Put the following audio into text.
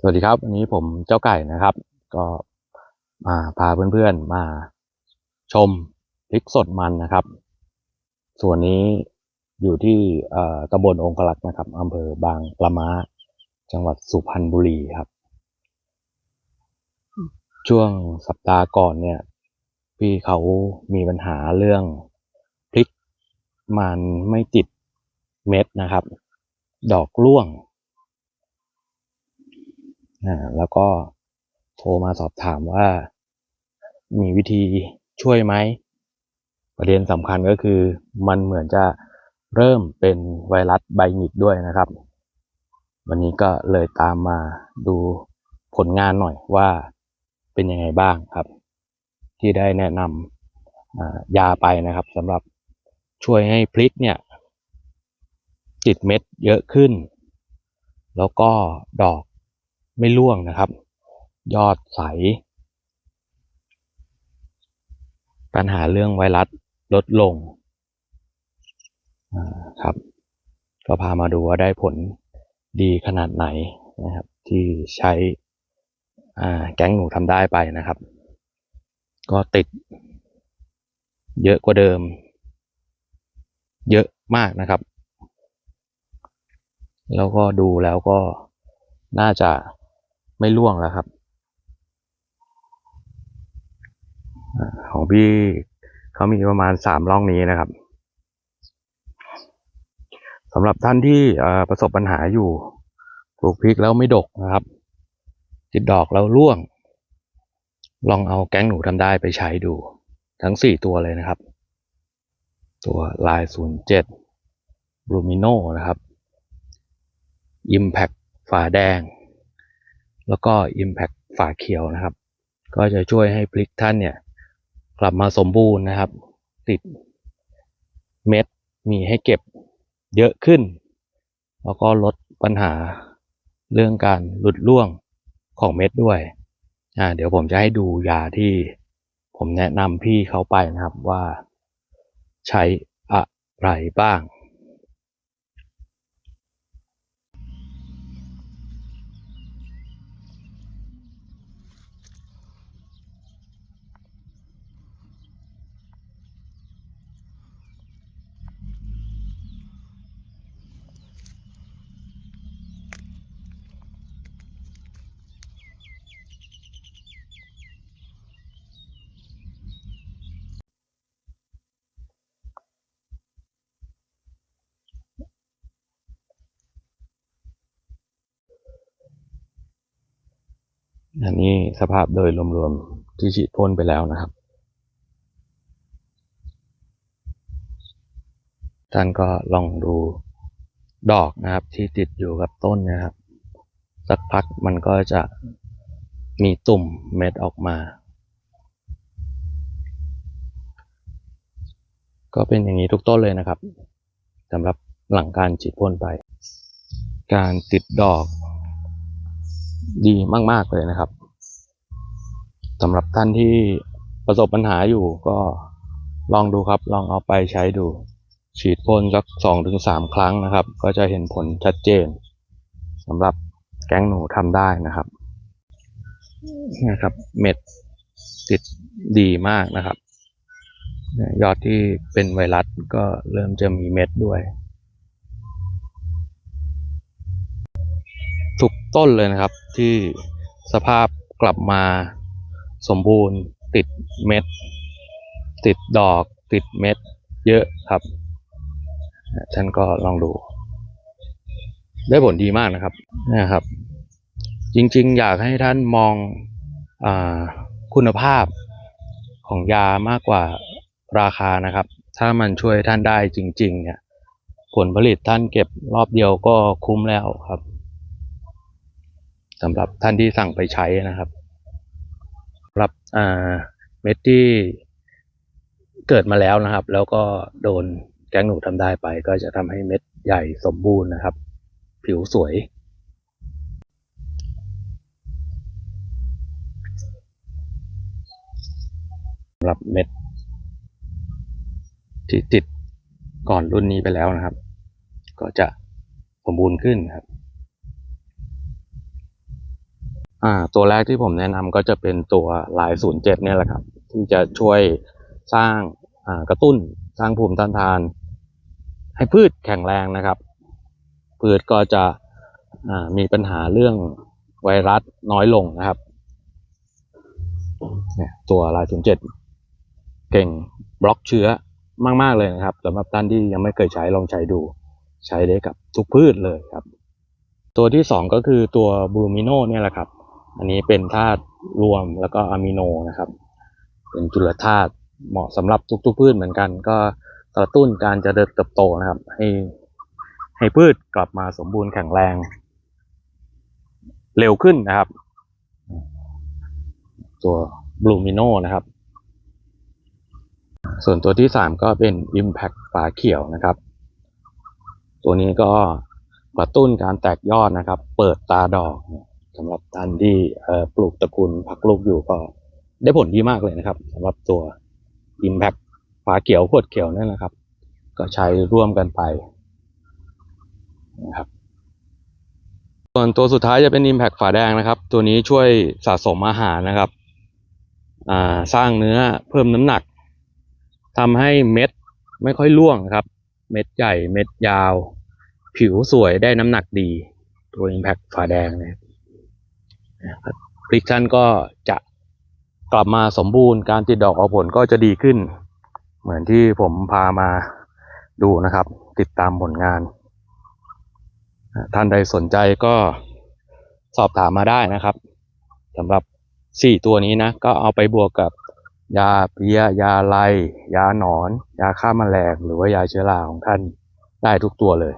สวัสดีครับวันนี้ผมเจ้าไก่นะครับ ก็มาพาเพื่อนๆมาชมพริกสดมันนะครับ ส่วนนี้อยู่ที่ตำบลองคลักนะครับอำเภอบางปะมาจังหวัดสุพรรณบุรีครับ ช่วงสัปดาห์ก่อนเนี่ย พี่เขามีปัญหาเรื่องพริกมันไม่ติดเม็ดนะครับ ดอกร่วง อ่าแล้วก็โทรมาสอบถามว่า มีวิธีช่วยไหมประเด็นสำคัญก็คือ มันเหมือนจะเริ่มเป็นไวรัสใบหงิกด้วยนะครับ วันนี้ก็เลยตามมาดูผลงานหน่อยว่าเป็นยังไงบ้างครับ ที่ได้แนะนำยาไปนะครับสำหรับช่วยให้พริกเนี่ย ติดเม็ดเยอะขึ้น แล้วก็ดอก ไม่ร่วงนะครับ ยอดใส ปัญหาเรื่องไวรัสลดลงครับ ก็พามาดูว่าได้ผลดีขนาดไหนนะครับ ที่ใช้แก๊งหนูทำได้ไปนะครับ ก็ติดเยอะกว่าเดิม เยอะมากนะครับ แล้วก็ดูแล้วก็น่าจะ ไม่ร่วงแล้วครับ ของพี่เขามีประมาณสามร่องนี้นะครับสำหรับท่านที่ประสบปัญหาอยู่ปลูกพริกแล้วไม่ดกนะครับ ติดดอกแล้วร่วง ลองเอาแก๊งหนูทำได้ไปใช้ดู ทั้งสี่ตัวเลยนะครับ ตัวลายศูนย์เจ็ดบลูมิโนนะครับ Impact ฝาแดง แล้วก็ Impact ฝาเขียวนะครับ ก็จะช่วยให้พริกท่านเนี่ยกลับมาสมบูรณ์นะครับ ติดเม็ดมีให้เก็บเยอะขึ้น แล้วก็ลดปัญหาเรื่องการหลุดร่วงของเม็ดด้วยอ่าเดี๋ยวผมจะให้ดูยาที่ผมแนะนำพี่เขาไปนะครับว่าใช้อะไรบ้าง อันนี้สภาพโดยรวมๆที่ฉีดพ่นไปแล้วนะครับ ท่านก็ลองดูดอกนะครับที่ติดอยู่กับต้นนะครับ สักพักมันก็จะมีตุ่มเม็ดออกมา ก็เป็นอย่างนี้ทุกต้นเลยนะครับสำหรับหลังการฉีดพ่นไป การติดดอก ดีมาก ๆ เลยนะครับสำหรับท่านที่ประสบปัญหาอยู่ก็ลองดูครับ ลองเอาไปใช้ดู ฉีดพ่นสักสองถึงสามครั้งนะครับ ก็จะเห็นผลชัดเจนสำหรับแก๊งหนูทำได้นะครับนะครับ เม็ดติดดีมากนะครับ ยอดที่เป็นไวรัสก็เริ่มจะมีเม็ดด้วย ทุกต้นเลยนะครับ ที่สภาพกลับมาสมบูรณ์ติดเม็ด ติดดอกติดเม็ดเยอะครับ ท่านก็ลองดู ได้ผลดีมากนะครับนะครับ จริงๆ อยากให้ท่านมองอคุณภาพของยามากกว่าราคานะครับ ถ้ามันช่วยท่านได้จริง ๆ เนี่ย ผลผลิตท่านเก็บรอบเดียวก็คุ้มแล้วครับ สำหรับท่านที่สั่งไปใช้นะครับสำหรับเม็ดที่เกิดมาแล้วนะครับ แล้วก็โดนแก๊งหนูทำได้ไป ก็จะทำให้เม็ดใหญ่สมบูรณ์นะครับ ผิวสวยสำหรับเม็ดที่ติดก่อนรุ่นนี้ไปแล้วนะครับ ก็จะสมบูรณ์ขึ้นครับ อ่า ตัวแรกที่ผมแนะนำก็จะเป็นตัวลายศูนย์เจ็ดเนี่ยแหละครับ ที่จะช่วยสร้างอ่ากระตุ้นสร้างภูมิต้านทาน ให้พืชแข็งแรงนะครับ พืชก็จะอ่ามีปัญหาเรื่องไวรัสน้อยลงนะครับเนี่ยตัวลายศูนย์เจ็ดเก่งบล็อกเชื้อมาก ๆ เลยนะครับสำหรับท่านที่ยังไม่เคยใช้ลองใช้ดู ใช้ได้กับทุกพืชเลยครับ ตัวที่สองก็คือตัวบลูมิโนเนี่ยแหละครับ อันนี้เป็นธาตุรวมแล้วก็อะมิโนนะครับ เป็นจุลธาตุเหมาะสำหรับทุกๆพืชเหมือนกัน ก็กระตุ้นการเจริญเติบโตนะครับ ให้ให้พืชกลับมาสมบูรณ์แข็งแรง เร็วขึ้นนะครับ ตัวบลูมิโนนะครับ ส่วนตัวที่สามก็เป็น Impact ฝาเขียวนะครับ ตัวนี้ก็กระตุ้นการแตกยอดนะครับ เปิดตาดอก สำหรับท่านที่ปลูกตระกูลผักลูกอยู่ก็ได้ผลดีมากเลยนะครับสำหรับตัว Impact ฝาเขียวขวดเขียวนั่นนะครับ ก็ใช้ร่วมกันไปนะครับส่วนตัวสุดท้ายจะเป็น Impact ฝาแดงนะครับ ตัวนี้ช่วยสะสมอาหารนะครับสร้างเนื้อเพิ่มน้ำหนักทำให้เม็ดไม่ค่อยร่วงนะครับ เม็ดใหญ่เม็ดยาว ผิวสวยได้น้ำหนักดี ตัว Impact ฝาแดงนะครับ พริกท่านก็จะกลับมาสมบูรณ์การติดดอกออกผลก็จะดีขึ้น เหมือนที่ผมพามาดูนะครับ ติดตามผลงาน ท่านใดสนใจก็สอบถามมาได้นะครับสำหรับสี่ตัวนี้นะ ก็เอาไปบวกกับยาเพียยาไลยาหนอน ยาฆ่าแมลงหรือว่ายาเชื้อราของท่านได้ทุกตัวเลย